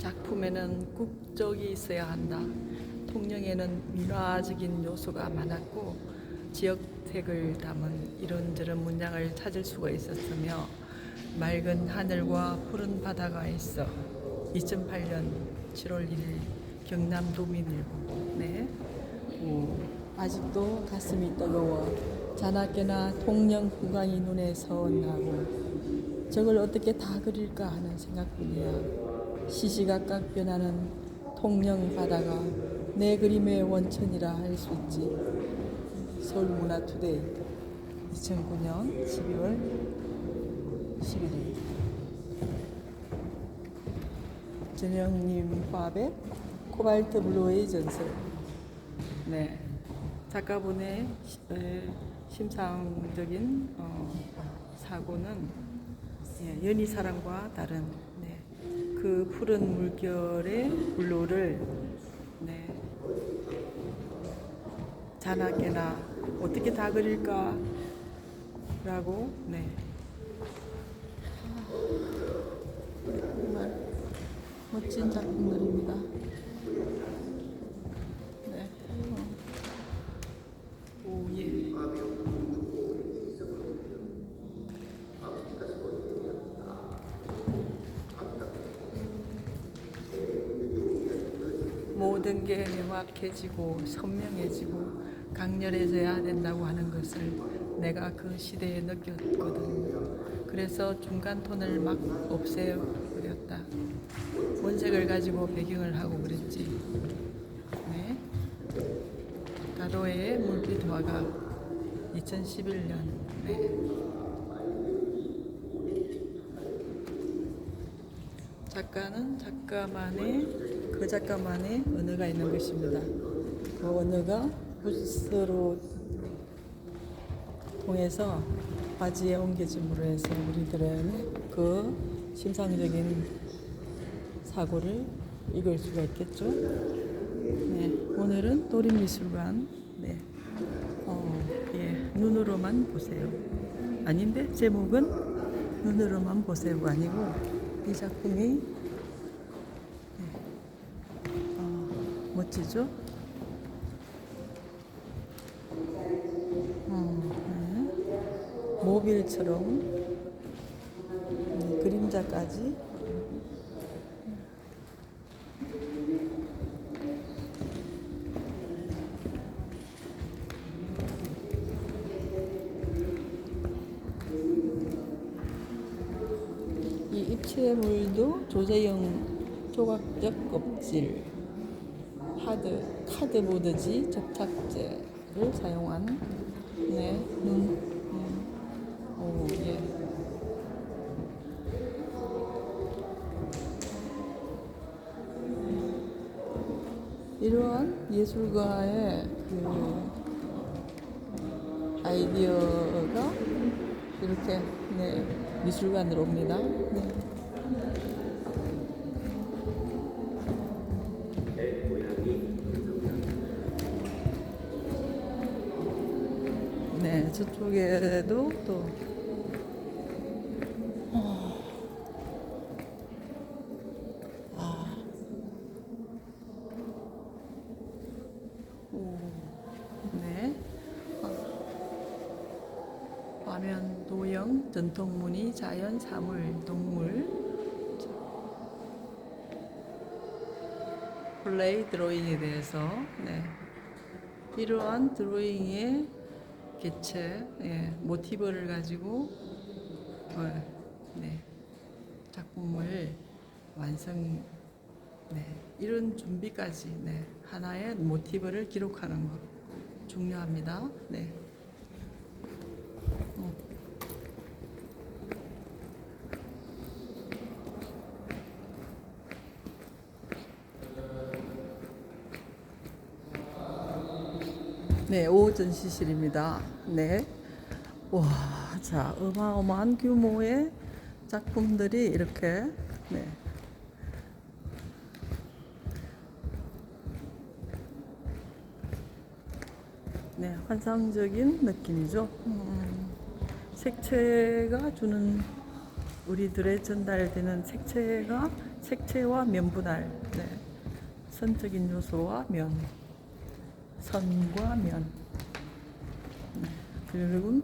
작품에는 국적이 있어야 한다. 통영에는 민화적인 요소가 많았고 지역색을 담은 이런저런 문양을 찾을 수가 있었으며 맑은 하늘과 푸른 바다가 있어 2008년 7월 1일 경남 도민일보 네. 오, 아직도 가슴이 뜨거워 자나깨나 통영 풍광이 눈에 서원하고 저걸 어떻게 다 그릴까 하는 생각뿐이야 시시각각 변하는 통영 바다가 내 그림의 원천이라 할 수 있지. 서울문화투데이 2009년 12월 11일 전영님 화합의 코발트 블루의 전설. 네. 작가분의 심상적인 어, 사고는 예, 연희 사랑과 다른 네, 그 푸른 물결의 블루를 네, 자나깨나 어떻게 다 그릴까 라고 네. 정말 멋진 작품들입니다. 모든 게 명확해지고 선명해지고 강렬해져야 된다고 하는 것을 내가 그 시대에 느꼈거든. 그래서 중간 톤을 막 없애버렸다. 원색을 가지고 배경을 하고 그랬지. 네. 다도의 물빛 화가 2011년. 네. 작가는 작가만의 그 작가만의 언어가 있는 것입니다. 그 언어가 붓으로 통해서 바지에 옮겨짐으로 해서 우리들은 그 심상적인 사고를 읽을 수가 있겠죠. 네, 오늘은 도림미술관 네, 어, 예, 눈으로만 보세요. 아닌데 제목은 눈으로만 보세요가 아니고 이 작품이 네, 어, 멋지죠? 어, 네. 모빌처럼 네, 그림자까지 이 입체물도 조제형 조각적 껍질 하드 카드보드지 접착제를 사용한 네, 눈, 음, 오, 예. 이러한 예술가의 그 아이디어가 이렇게 네, 미술관으로 옵니다. 네. 네, 저쪽에도 또 어. 아. 오. 네. 화면 도형 전통무늬 자연 사물 동물 플레이 드로잉에 대해서 네. 이러한 드로잉의 개체 예, 모티브를 가지고 어, 네, 작품을 완성 네, 이런 준비까지 네, 하나의 모티브를 기록하는 것 중요합니다. 네. 네, 오후 전시실입니다. 네. 와, 자, 어마어마한 규모의 작품들이 이렇게, 네. 네, 환상적인 느낌이죠. 음, 색채가 주는 우리들의 전달되는 색채가 색채와 면분할 네. 선적인 요소와 면 선과 면 네. 그리고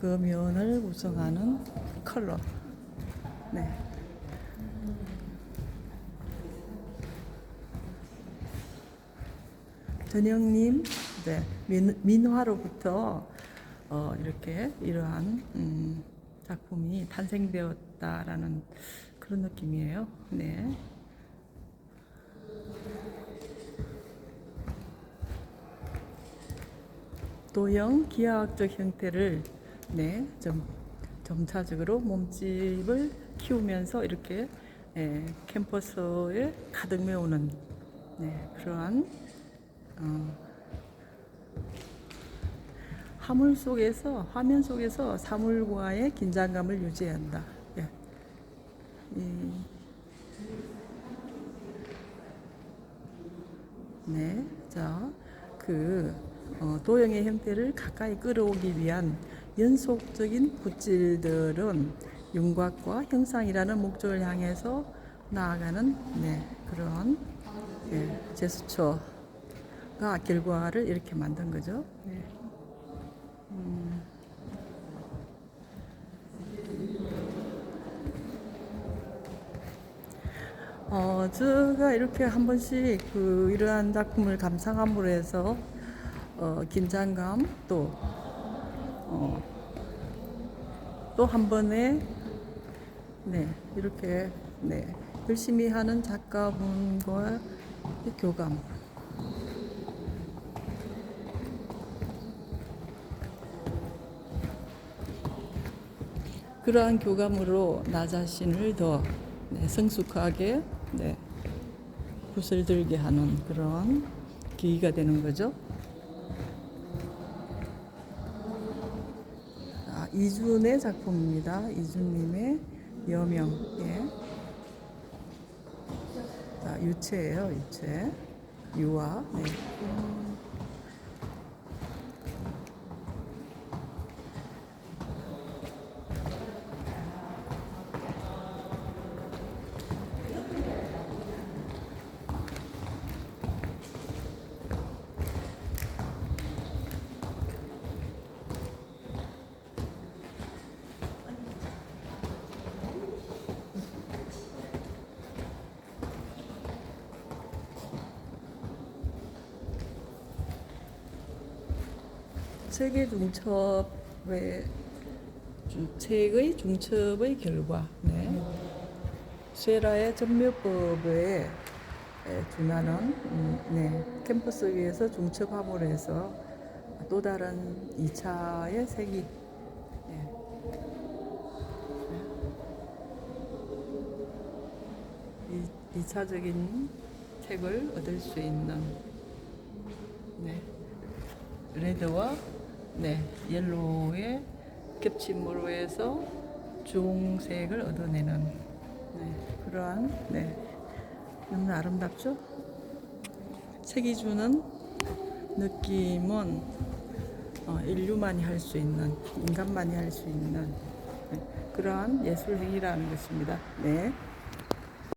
그 면을 구성하는 컬러 네. 전영님 네. 민, 민화로부터 어, 이렇게 이러한 음, 작품이 탄생되었다라는 그런 느낌이에요. 네. 도형 기하학적 형태를 네, 좀 점차적으로 몸집을 키우면서 이렇게 예, 캠퍼스에 가득 메우는 네, 그러한 어, 화물 속에서 화면 속에서 사물과의 긴장감을 유지한다. 예. 이, 네, 자, 그 어, 도형의 형태를 가까이 끌어오기 위한 연속적인 붓질들은 윤곽과 형상이라는 목적을 향해서 나아가는 네, 그런 예, 제스처가 결과를 이렇게 만든 거죠. 네. 어, 제가 이렇게 한 번씩 그 이러한 작품을 감상함으로 해서 어, 긴장감 또 어, 또한 번에 네 이렇게 네 열심히 하는 작가분과 교감 그러한 교감으로 나 자신을 더 네, 성숙하게 네, 붓을 들게 하는 그런 계기가 되는 거죠. 아, 이준의 작품입니다. 이준님의 여명. 예. 자, 유체예요, 유체. 유화. 네. 세계 중첩의 중- 책의 중첩의 결과, 네. 세라의 전묘법에 에, 준하는 음, 네. 캠퍼스 위에서 중첩합을 해서 또 다른 2차의 색이 네. 이 2차적인 책을 얻을 수 있는 네. 레드와 네, 옐로우의 겹침으로 해서 주홍색을 얻어내는 네, 그러한 네, 너무 아름답죠? 색이 주는 느낌은 어, 인류만이 할 수 있는 인간만이 할 수 있는 네, 그러한 예술 행위라는 것입니다. 네.